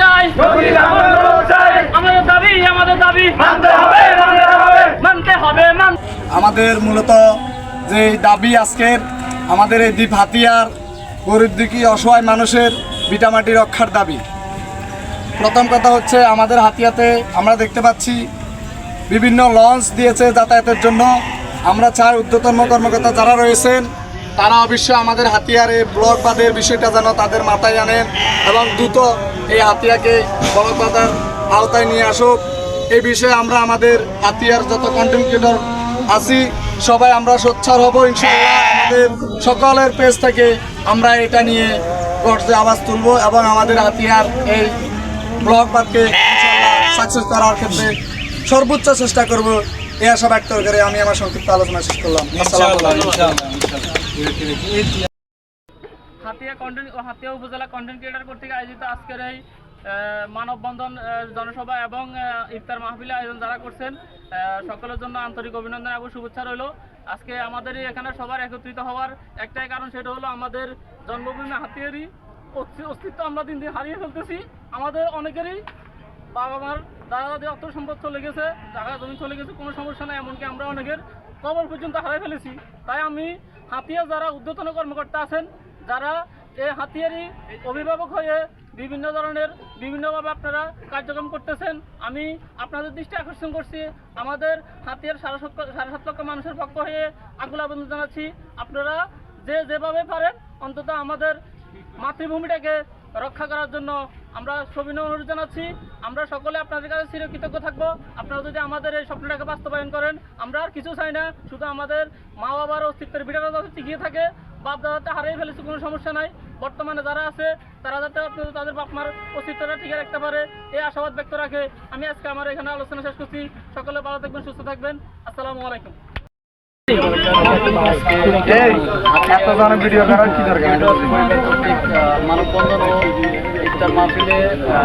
চাই। আমাদের দাবি আমাদের দাবি। মানতে হবে মানতে হবে। আমাদের মূলত যে দাবি আজকের আমাদের এই দ্বীপ হাতিয়ার গরিব দুঃখী অসহায় মানুষের ভিটামাটি রক্ষার দাবি। প্রথম কথা হচ্ছে আমাদের হাতিয়াতে আমরা দেখতে পাচ্ছি বিভিন্ন লঞ্চ দিয়েছে যাতায়াতের জন্য। আমরা চাই ঊর্ধ্বতন কর্মকর্তা যারা রয়েছেন তারা অবশ্যই আমাদের হাতিয়ারে ব্লক বাদের বিষয়টা যেন তাদের মাথায় আনেন এবং দ্রুত এই হাতিয়াকে ব্লক বাজার আওতায় নিয়ে আসুক। এই বিষয়ে আমরা আমাদের হাতিয়ার যত কন্টেন্ট ক্রিয়েটর আছি, সবাই আমরা সোচ্চার হব, ইনশাআল্লাহ আমাদের সকলের পেজ থেকে আমরা এটা নিয়ে গর্জে আওয়াজ তুলব এবং আমাদের হাতিয়ার এই ব্লক বাদকে সাকসেস করার ক্ষেত্রে সর্বোচ্চ চেষ্টা করব। এই আশা ব্যক্ত করে আমি আমার সংক্ষিপ্ত আলোচনা শেষ করলাম। আলাইকুম। হাতিয়া কন্টেন্ট হাতিয়া উপজেলা কন্টেন্ট ক্রিয়েটর কর্তৃক আয়োজিত আজকের এই মানববন্ধন জনসভা এবং ইফতার মাহফিলে আয়োজন যারা করছেন সকলের জন্য আন্তরিক অভিনন্দন এবং শুভেচ্ছা রইল। আজকে আমাদের এখানে সবার একত্রিত হওয়ার একটাই কারণ সেটা হলো আমাদের জন্মভূমি হাতিয়ারই অস্তি- অস্তিত্ব আমরা দিন দিন হারিয়ে ফেলতেছি। আমাদের অনেকেরই বাবা মার দাদা দাদি অর্থ সম্পদ চলে গেছে জায়গা জমি চলে গেছে, কোনো সমস্যা নাই, এমনকি আমরা অনেকের কবর পর্যন্ত হারাই ফেলেছি। তাই আমি হাতিয়া যারা ঊর্ধ্বতন কর্মকর্তা আছেন যারা এই হাতিয়ারি অভিভাবক হয়ে বিভিন্ন ধরনের, বিভিন্নভাবে আপনারা কার্যক্রম করতেছেন, আমি আপনাদের দৃষ্টি আকর্ষণ করছি। আমাদের হাতিয়ার সাড়ে সাত সাড়ে সাত লক্ষ মানুষের পক্ষ হয়ে আগুল আবেদন জানাচ্ছি। আপনারা যে যেভাবে পারেন, অন্তত আমাদের মাতৃভূমিটাকে রক্ষা করার জন্য আমরা সবিনয় অনুরোধ জানাচ্ছি আমরা সকলে আপনাদের কাছে চিরকৃতজ্ঞ থাকব। আপনারা যদি আমাদের এই স্বপ্নটাকে বাস্তবায়ন করেন আমরা আর কিছু চাই না শুধু আমাদের মা বাবার অস্তিত্বের বিটাটা যাতে টিকিয়ে থাকে বাপ দাদাতে হারিয়ে ফেলেছে কোনো সমস্যা নাই। বর্তমানে যারা আছে তারা যাতে আপনাদের তাদের বাপ মার অস্তিত্বটা টিকে রাখতে পারে এই আশাবাদ ব্যক্ত রাখে। আমি আজকে আমার এখানে আলোচনা শেষ করছি। সকলে ভালো থাকবেন সুস্থ থাকবেন। আসসালামু আলাইকুম। এত ভিডিও করার কি দরকার? মানববন্ধন ইফতার মাহফিলে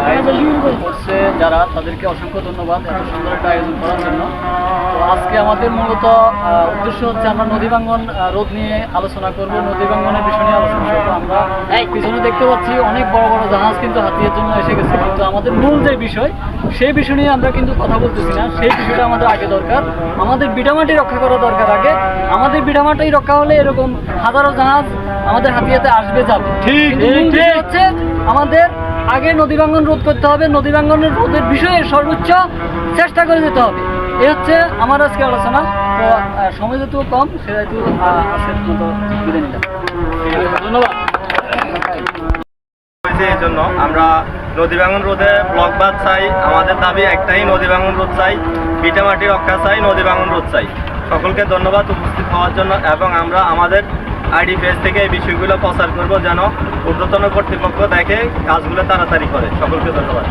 আয়োজন করছে যারা তাদেরকে অসংখ্য ধন্যবাদ এত সুন্দর একটা আয়োজন করার জন্য। তো আজকে আমাদের মূলত উদ্দেশ্য হচ্ছে আমরা নদী ভাঙ্গন রোধ নিয়ে আলোচনা করব। নদী ভাঙ্গনের বিষয় নিয়ে আলোচনা করব। আমরা পিছনে দেখতে পাচ্ছি অনেক বড় বড় জাহাজ কিন্তু হাতিয়ার জন্য এসে গেছে। কিন্তু আমাদের মূল যে বিষয় সেই বিষয় নিয়ে আমরা কিন্তু কথা বলতেছি না। সেই বিষয়টা আমাদের আগে দরকার। আমাদের বিটামাটি রক্ষা করা দরকার আগে। আমাদের বিটামাটি রক্ষা হলে এরকম হাজারো জাহাজ আমাদের হাতিয়াতে আসবে যাবে। ঠিক, হচ্ছে আমাদের আগে নদী ভাঙ্গন রোধ করতে হবে, নদী ভাঙ্গনের রোধের বিষয়ে সর্বোচ্চ চেষ্টা করে যেতে হবে। এই হচ্ছে আমার আজকে আলোচনা। তো সময় যেহেতু কম নিলাম। ধন্যবাদ। জন্য আমরা নদী ভাঙন রোধে ব্লক বাদ চাই। আমাদের দাবি একটাই, নদী ভাঙন রোধ চাই। ভিটামাটি রক্ষা চাই, নদী ভাঙন রোধ চাই। সকলকে ধন্যবাদ উপস্থিত হওয়ার জন্য এবং আমরা আমাদের আইডি পেজ থেকে এই বিষয়গুলো প্রচার করব যেন ঊর্ধ্বতন কর্তৃপক্ষ দেখে কাজগুলো তাড়াতাড়ি করে। সকলকে ধন্যবাদ।